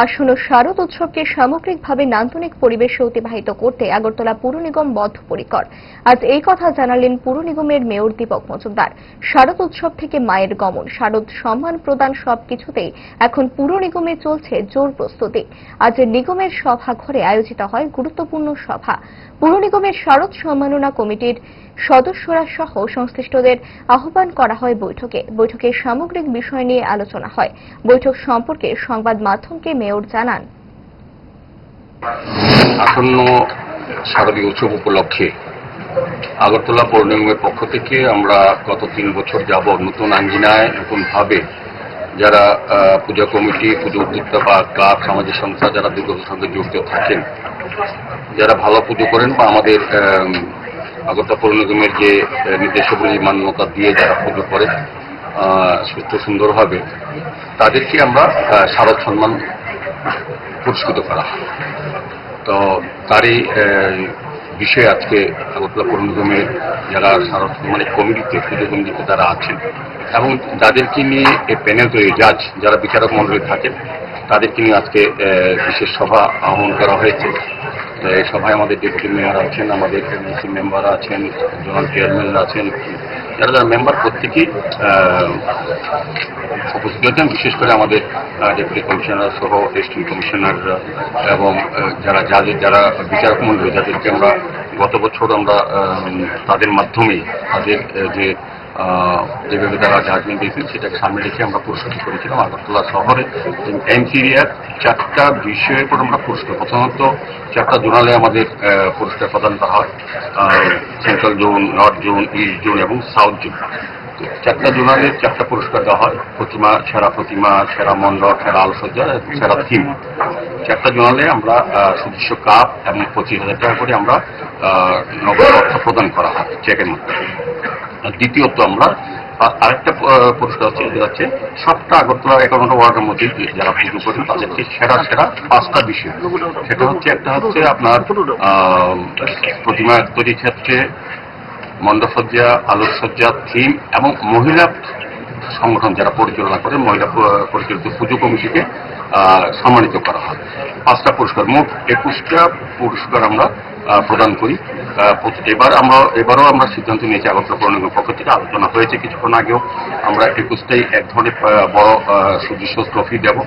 আসন্ন শারদ উৎসবকে সামগ্রিকভাবে নান্দনিক পরিবেশে অতিবাহিত করতে আগরতলা পুর নিগম বদ্ধপরিকর। আজ এই কথা জানালেন পুর নিগমের মেয়র দীপক মজুমদার। শারদ উৎসব থেকে মায়ের গমন, শারদ সম্মান প্রদান সবকিছুতেই এখন পুর নিগমে চলছে জোর প্রস্তুতি। আজ নিগমের সভা ঘরে আয়োজিত হয় গুরুত্বপূর্ণ সভা। পুর নিগমের শারদ সম্মাননা কমিটির সদস্যরা সহ সংশ্লিষ্টদের আহ্বান করা হয় বৈঠকে। বৈঠকে সামগ্রিক বিষয় নিয়ে আলোচনা হয়। বৈঠক সম্পর্কে সংবাদ মাধ্যমকে মেয়র জানান। আসন্ন শারদীয় উৎসব উপলক্ষে আগরতলা পৌর নিগমের পক্ষ থেকে আমরা গত তিন বছর যাবৎ নতুন আঙ্গিনায় নতুনভাবে যারা পূজা কমিটি পুজো উদ্যোক্তা বা ক্লাব সামাজিক সংস্থা যারা দুর্গাপুজোর সঙ্গে জড়িত থাকেন যারা ভালো পুজো করেন বা আমাদের আম, আগরতলা পৌর নিগমের যে নির্দেশাবলী মান্যতা দিয়ে যারা পুজো করে সুস্থ সুন্দরভাবে তাদেরকে আমরা শারদ সম্মান পুরস্কৃত করা। হয় তো তারই বিষয়ে আজকে আগরতলা পৌর যারা শারদ মানে কমিটিতে, পুজো কমিটিতে যারা আছেন। এবং যাদেরকে নিয়ে এই প্যানেল তৈরি জাজ যারা বিচারক মন্ডলী থাকেন, তাদেরকে নিয়ে আজকে বিশেষ সভা আহ্বান করা হয়েছে। এই সভায় আমাদের ডেপুটি মেয়র আছেন, আমাদের এমএসি মেম্বার আছেন, জোনাল চেয়ারম্যান আছেন। যারা যারা মেম্বার প্রত্যেকেই উপস্থিত বিশেষ করে আমাদের ডেপুটি কমিশনার সহ ডিস্ট্রিক্ট কমিশনার এবং যারা যাদের যারা বিচারক মন্ডলী যাদেরকে আমরা গত বছর আমরা তাদের মাধ্যমে, তাদের যে যেভাবে তারা জাজমেন্ট দিয়েছেন, সেটাকে সামনে রেখে আমরা পুরস্কৃত করেছিলাম আগরতলা শহরে। এমসিরিয়ার চারটা বিষয়ের পর আমরা পুরস্কার প্রথমত, চারটা জোনালে আমাদের পুরস্কার প্রদান করা হয় central zone north zone east zone এবং সাউথ জোন চারটা জোনালে চারটা পুরস্কার দেওয়া হয়। প্রতিমা, সেরা প্রতিমা, সেরা মণ্ডপ, সেরা আলোসজ্জা, সেরা থিম। চারটা জোনালে আমরা সুদৃশ্য কাপ এবং পঁচিশ হাজার টাকা করে আমরা নগদ অর্থ প্রদান করা হয় চেকের মাধ্যমে। দ্বিতীয়ত আমরা আরেকটা পুরস্কার হচ্ছে যেটা হচ্ছে সবটা আগরতলা একান্ন ওয়ার্ডের মধ্যে যারা পুজো করেন তাদেরকে সেরা সেরা পাঁচটা বিষয়। সেটা হচ্ছে, একটা হচ্ছে আপনার প্রতিমা তৈরির ক্ষেত্রে মণ্ডপসজ্জা, আলোকসজ্জা, থিম এবং মহিলা সংগঠন যারা পরিচালনা করে, মহিলা পরিচালিত পুজো কমিটিকে সম্মানিত করা হয়। পাঁচটা পুরস্কার, মোট একুশটা পুরস্কার আমরা প্রদান করি। এবার আমরা, এবারও আমরা সিদ্ধান্ত নিয়েছি আগরতলা পৌর পক্ষ থেকে। আলোচনা হয়েছে কিছুক্ষণ আগেও। আমরা একুশটাই এক ধরনের বড় সুদৃশ্য ট্রফি দেব।